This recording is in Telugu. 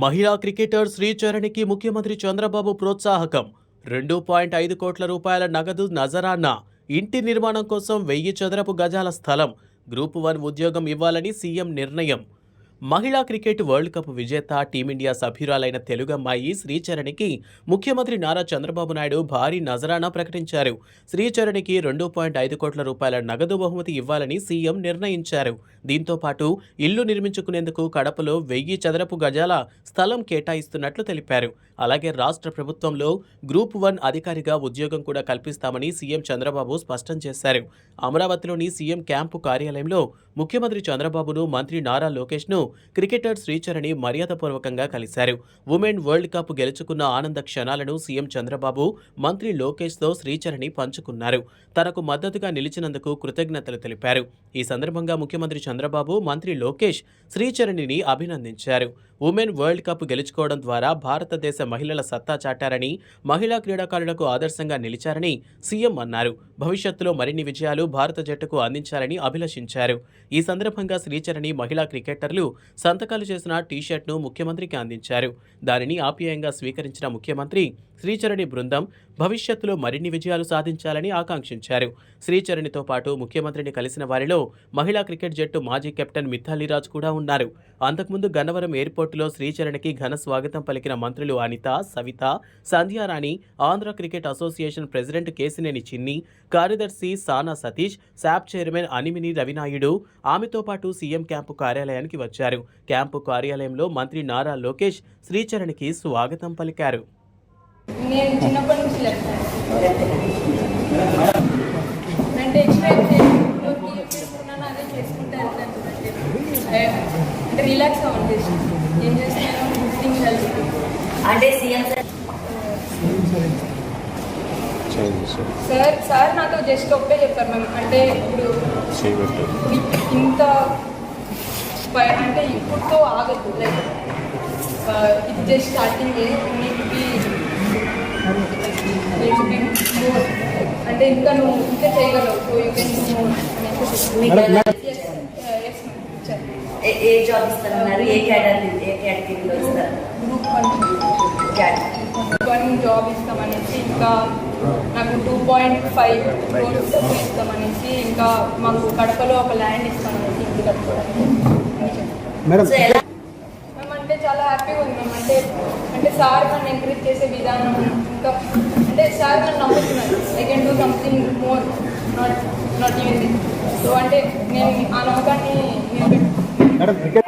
మహిళా క్రికెటర్ శ్రీచరణికి ముఖ్యమంత్రి చంద్రబాబు ప్రోత్సాహకం. రెండు పాయింట్ ఐదు కోట్ల రూపాయల నగదు నజరాన్న ఇంటి నిర్మాణం కోసం వెయ్యి చదరపు గజాల స్థలం. గ్రూప్ వన్ ఉద్యోగం ఇవ్వాలని సీఎం నిర్ణయం. మహిళా క్రికెట్ వరల్డ్ కప్ విజేత టీమిండియా సభ్యురాలైన తెలుగమ్మాయి శ్రీచరణికి ముఖ్యమంత్రి నారా చంద్రబాబు నాయుడు భారీ నజరానా ప్రకటించారు. శ్రీచరణికి రెండు పాయింట్ ఐదు కోట్ల రూపాయల నగదు బహుమతి ఇవ్వాలని సీఎం నిర్ణయించారు. దీంతో పాటు ఇల్లు నిర్మించుకునేందుకు కడపలో వెయ్యి చదరపు గజాల స్థలం కేటాయిస్తున్నట్లు తెలిపారు. అలాగే రాష్ట్ర ప్రభుత్వంలో గ్రూప్ వన్ అధికారిగా ఉద్యోగం కూడా కల్పిస్తామని సీఎం చంద్రబాబు స్పష్టం చేశారు. అమరావతిలోని సీఎం క్యాంపు కార్యాలయంలో ముఖ్యమంత్రి చంద్రబాబును మంత్రి నారా లోకేష్ను క్రికెటర్ శ్రీచరణి మర్యాదపూర్వకంగా కలిశారు. ఉమెన్ వరల్డ్ కప్ గెలుచుకున్న ఆనంద క్షణాలను సీఎం చంద్రబాబు మంత్రి లోకేష్తో శ్రీచరణి పంచుకున్నారు. తనకు మద్దతుగా నిలిచినందుకు కృతజ్ఞతలు తెలిపారు. ఈ సందర్భంగా ముఖ్యమంత్రి చంద్రబాబు మంత్రి లోకేష్ శ్రీచరణిని అభినందించారు. ఉమెన్ వరల్డ్ కప్ గెలుచుకోవడం ద్వారా భారతదేశం మహిళల సత్తా చాటారని మహిళా క్రీడాకారులకు ఆదర్శంగా నిలిచారని సీఎం అన్నారు. భవిష్యత్తులో మరిన్ని విజయాలు భారత జట్టుకు అందించాలని అభిలషించారు. ఈ సందర్భంగా శ్రీచరణి మహిళా క్రికెటర్లు సంతకాలు చేసిన టీషర్ట్ను ముఖ్యమంత్రికి అందించారు. దానిని ఆప్యాయంగా స్వీకరించిన ముఖ్యమంత్రి శ్రీచరణి బృందం భవిష్యత్తులో మరిన్ని విజయాలు సాధించాలని ఆకాంక్షించారు. శ్రీచరణితో పాటు ముఖ్యమంత్రిని కలిసిన వారిలో మహిళా క్రికెట్ జట్టు మాజీ కెప్టెన్ మిథాలీరాజ్ కూడా ఉన్నారు. అంతకుముందు గన్నవరం ఎయిర్పోర్టులో శ్రీచరణికి ఘన స్వాగతం పలికిన మంత్రులు Anitha Savitha Sandhyarani Andhra cricket association president Kesineni Chinni కార్యదర్శి సానా సతీష్ శాప్ చైర్మన్ అనిమిని రవినాయుడు ఆమెతో పాటు సీఎం క్యాంపు కార్యాలయానికి వచ్చారు. క్యాంపు కార్యాలయంలో మంత్రి నారా లోకేష్ శ్రీచరణికి స్వాగతం పలికారు. నేను చిన్నప్పటి నుంచి లెఫ్ట్ అంటే ఎక్స్పెక్ట్ చేసుకున్నాను అదే చేసుకుంటా వెళ్తాను అంటే అంటే రిలాక్స్ అవ్వండి ఏం చేస్తున్నాను థింగ్స్ అంటే సీఎం సార్ సార్ సార్ నాతో జస్ట్ ఒకటే చెప్పారు మ్యామ్ అంటే ఇప్పుడు ఇంత అంటే ఇప్పుడుతో ఆగదు లైక్ ఇది జస్ట్ స్టార్టింగ్ నీకు అంటే ఇంకా నువ్వు ఇంకా చేయగలవు. So you can a- a job ఇస్తారన్నారు A category ఏ కేటగిరీలో ఇస్తారు? గ్రూప్ వన్ వన్ జాబ్ ఇస్తామనేసి ఇంకా నాకు టూ పాయింట్ ఫైవ్ క్రోర్స్ ఇస్తామనేసి ఇంకా మాకు కడపలో ఒక ల్యాండ్ ఇస్తామనేసి ఇంటి కట్టుకోవడానికి మేడం అంటే చాలా హ్యాపీగా ఉంది. మ్యామ్ అంటే అంటే సార్ నన్ను ఎంకరేజ్ చేసే విధానం ఇంకా అంటే సార్ నన్ను నమ్ముతున్నారు I can do something more not not even so అంటే నేను ఆ నమ్మకాన్ని నిలబెట్టుకున్నాను